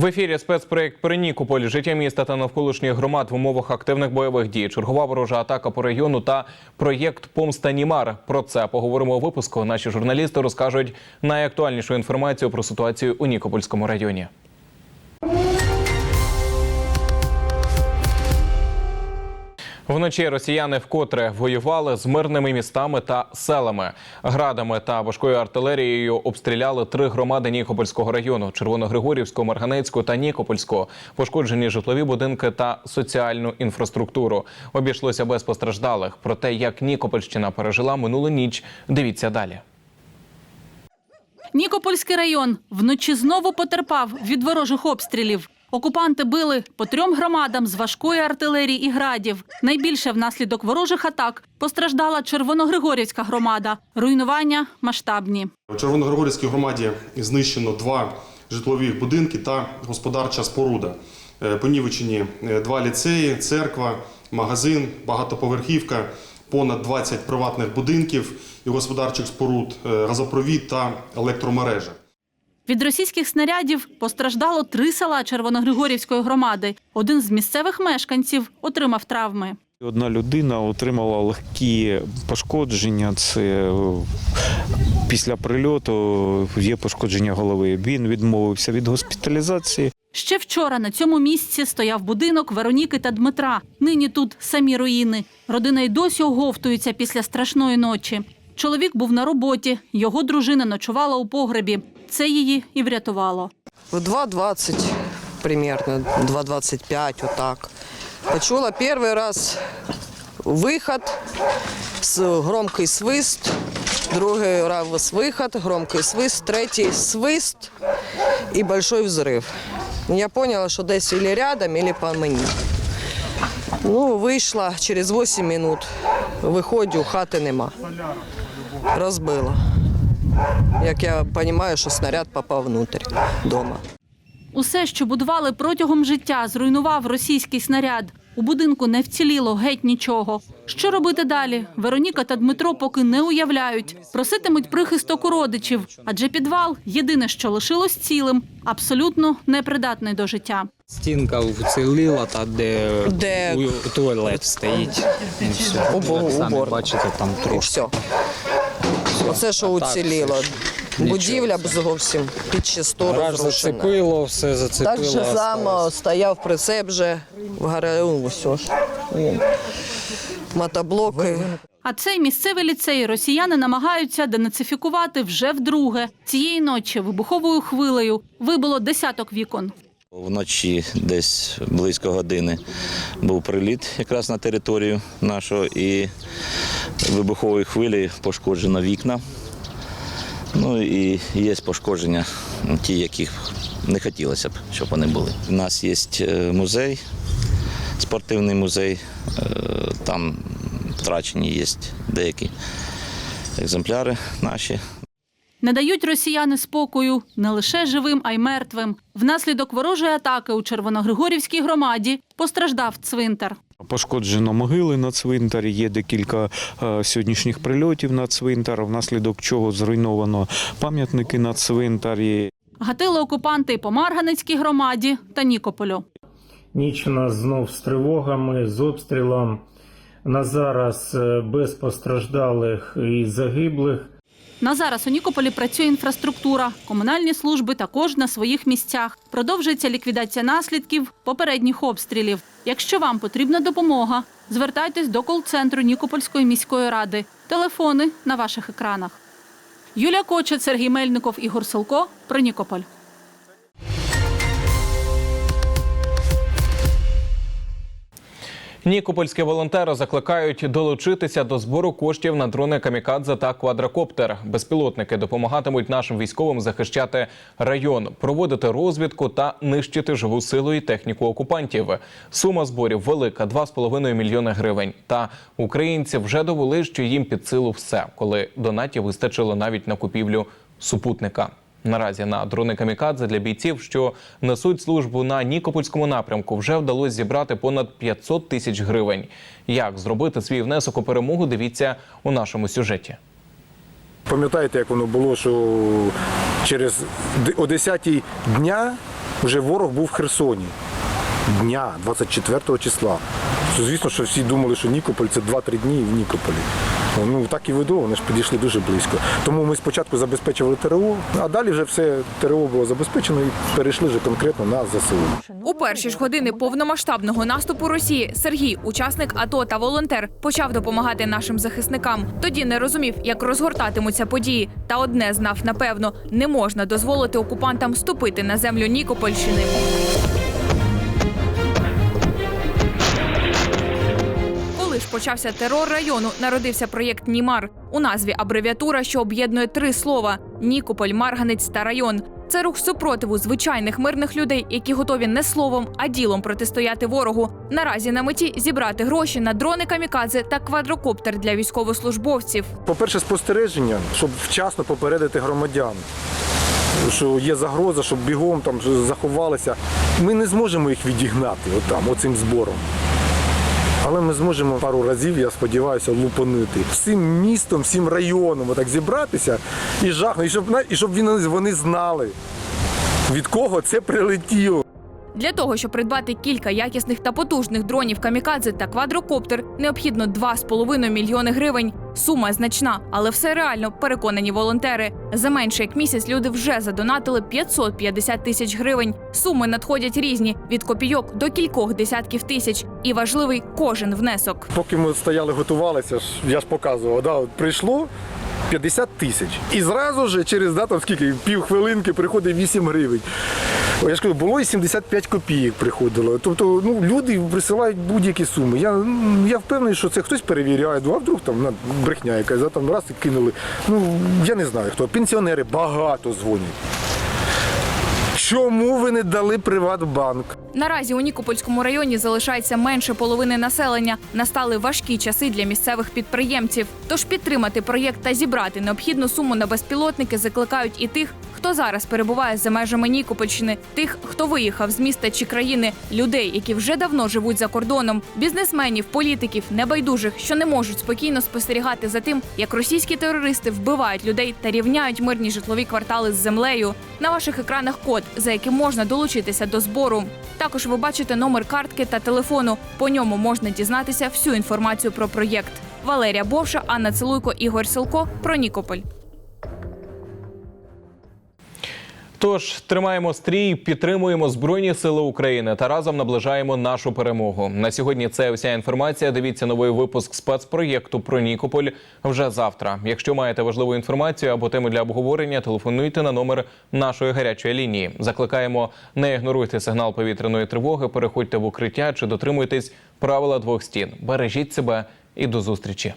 В ефірі спецпроєкт Перенікополь життя міста та навколишніх громад в умовах активних бойових дій, чергова ворожа атака по регіону та проєкт Помста Німар. Про це поговоримо у випуску. Наші журналісти розкажуть найактуальнішу інформацію про ситуацію у Нікопольському районі. Вночі росіяни вкотре воювали з мирними містами та селами. Градами та важкою артилерією обстріляли три громади Нікопольського району: Червоногригорівського, Марганецького та Нікопольського. Пошкоджені житлові будинки та соціальну інфраструктуру. Обійшлося без постраждалих. Про те, як Нікопольщина пережила минулу ніч. Дивіться далі. Нікопольський район вночі знову потерпав від ворожих обстрілів. Окупанти били по трьом громадам з важкої артилерії і градів. Найбільше внаслідок ворожих атак постраждала Червоногригорівська громада. Руйнування масштабні. У Червоногригорівській громаді знищено два житлові будинки та господарча споруда. Е, Понівечені е, два ліцеї, церква, магазин, багатоповерхівка, понад 20 приватних будинків і господарчих споруд, е, газопровід та електромережа. Від російських снарядів постраждало три села Червоногригорівської громади. Один з місцевих мешканців отримав травми. Одна людина отримала легкі пошкодження. Це е, після прильоту є пошкодження голови. Він відмовився від госпіталізації. Ще вчора на цьому місці стояв будинок Вероніки та Дмитра. Нині тут самі руїни. Родина й досі оговтується після страшної ночі. Чоловік був на роботі, його дружина ночувала у погребі. Це її і врятувало. В 2.20 примерно, 2.25 вот так. Почула первый раз выход, с- громкий свист, другий раз выход, громкий свист, третій свист і большой взрыв. Я поняла, що десь или рядом, или по мені. Ну, вийшла через 8 минут. Виходжу, хати нема. Розбила. Як я розумію, що снаряд попав внутрь дома. Усе, що будували протягом життя, зруйнував російський снаряд. У будинку не вціліло геть нічого. Що робити далі? Вероніка та Дмитро поки не уявляють. Проситимуть прихисток у родичів, адже підвал єдине, що лишилось цілим, абсолютно непридатний до життя. Стінка вціліла, та де, Де- туалет стоїть. І все. Убо- Самі убор. бачите, там І трошки. все. Оце, що так, уціліло. Будівля б зовсім під чисто Гараж розрушена. зацепило, все Так зацепило. же само осталось. стояв прицеп вже в гаражу, все ж. Він. Мотоблоки. А цей місцевий ліцей росіяни намагаються денацифікувати вже вдруге. Цієї ночі вибуховою хвилею вибило десяток вікон. Вночі десь близько години був приліт якраз на територію нашого і вибухової хвилі пошкоджено вікна. Ну і є пошкодження, ті, яких не хотілося б, щоб вони були. У нас є е, музей, спортивний музей, е, там втрачені є деякі екземпляри наші. Не дають росіяни спокою не лише живим, а й мертвим. Внаслідок ворожої атаки у Червоногригорівській громаді постраждав цвинтар. Пошкоджено могили на цвинтарі. Є декілька е, сьогоднішніх прильотів на цвинтар, внаслідок чого зруйновано пам'ятники на цвинтарі. Гатили окупанти по Марганецькій громаді та Нікополю. Ніч у нас знов з тривогами, з обстрілом. На зараз е, без постраждалих і загиблих. На зараз у Нікополі працює інфраструктура, комунальні служби також на своїх місцях. Продовжується ліквідація наслідків попередніх обстрілів. Якщо вам потрібна допомога, звертайтесь до кол-центру Нікопольської міської ради. Телефони на ваших екранах. Юлія Кочет, Сергій Мельников, Ігор Селко. Про Нікополь. Нікопольські волонтери закликають долучитися до збору коштів на дрони камікадзе та квадрокоптер. Безпілотники допомагатимуть нашим військовим захищати район, проводити розвідку та нищити живу силу і техніку окупантів. Сума зборів велика 2,5 мільйони гривень. Та українці вже довели, що їм під силу все, коли донатів вистачило навіть на купівлю супутника. Наразі на дрони камікадзе для бійців, що несуть службу на Нікопольському напрямку, вже вдалося зібрати понад 500 тисяч гривень. Як зробити свій внесок у перемогу? Дивіться у нашому сюжеті. Пам'ятаєте, як воно було, що через о 10 дня вже ворог був в Херсоні дня 24 числа. Звісно, що всі думали, що Нікополь це 2-3 дні в Нікополі. Ну так і видо, вони ж підійшли дуже близько. Тому ми спочатку забезпечували ТРО, а далі вже все ТРО було забезпечено і перейшли вже конкретно на ЗСУ. У перші ж години повномасштабного наступу Росії Сергій, учасник АТО та волонтер, почав допомагати нашим захисникам. Тоді не розумів, як розгортатимуться події. Та одне знав напевно: не можна дозволити окупантам ступити на землю Нікопольщини. Почався терор району, народився проєкт Німар. У назві абревіатура, що об'єднує три слова: Нікополь, Марганець та район. Це рух супротиву звичайних мирних людей, які готові не словом, а ділом протистояти ворогу. Наразі на меті зібрати гроші на дрони камікадзе та квадрокоптер для військовослужбовців. По-перше, спостереження, щоб вчасно попередити громадян, що є загроза, щоб бігом там заховалися. Ми не зможемо їх відігнати отам, оцим збором. Але ми зможемо пару разів, я сподіваюся, лупонити Всім містом, всім районом отак зібратися і жахнути, і щоб, і щоб він- вони знали, від кого це прилетіло. Для того, щоб придбати кілька якісних та потужних дронів камікадзе та квадрокоптер, необхідно 2,5 мільйони гривень. Сума значна, але все реально, переконані волонтери. За менше як місяць люди вже задонатили 550 тисяч гривень. Суми надходять різні від копійок до кількох десятків тисяч. І важливий кожен внесок. Поки ми стояли, готувалися, я ж показував, да, прийшло 50 тисяч. І зразу ж через да, там, скільки, півхвилинки приходить 8 гривень. Я ж кажу, було і 75 копійок приходило. Тобто ну, люди присилають будь-які суми. Я, м, я впевнений, що це хтось перевіряє, ну, а вдруг там на, брехня якась, там раз і кинули. Ну, я не знаю хто. Пенсіонери багато дзвонять. Чому ви не дали Приватбанк? Наразі у Нікопольському районі залишається менше половини населення. Настали важкі часи для місцевих підприємців. Тож підтримати проєкт та зібрати необхідну суму на безпілотники закликають і тих, хто зараз перебуває за межами Нікопольщини, тих, хто виїхав з міста чи країни, людей, які вже давно живуть за кордоном, бізнесменів, політиків, небайдужих, що не можуть спокійно спостерігати за тим, як російські терористи вбивають людей та рівняють мирні житлові квартали з землею. На ваших екранах код, за яким можна долучитися до збору. Також ви бачите номер картки та телефону. По ньому можна дізнатися всю інформацію про проєкт. Валерія Бовша, Анна Целуйко, Ігор Силко про Нікополь. Тож тримаємо стрій, підтримуємо Збройні Сили України та разом наближаємо нашу перемогу. На сьогодні це вся інформація. Дивіться новий випуск спецпроєкту про Нікополь вже завтра. Якщо маєте важливу інформацію або теми для обговорення, телефонуйте на номер нашої гарячої лінії. Закликаємо не ігноруйте сигнал повітряної тривоги, переходьте в укриття чи дотримуйтесь правила двох стін. Бережіть себе і до зустрічі.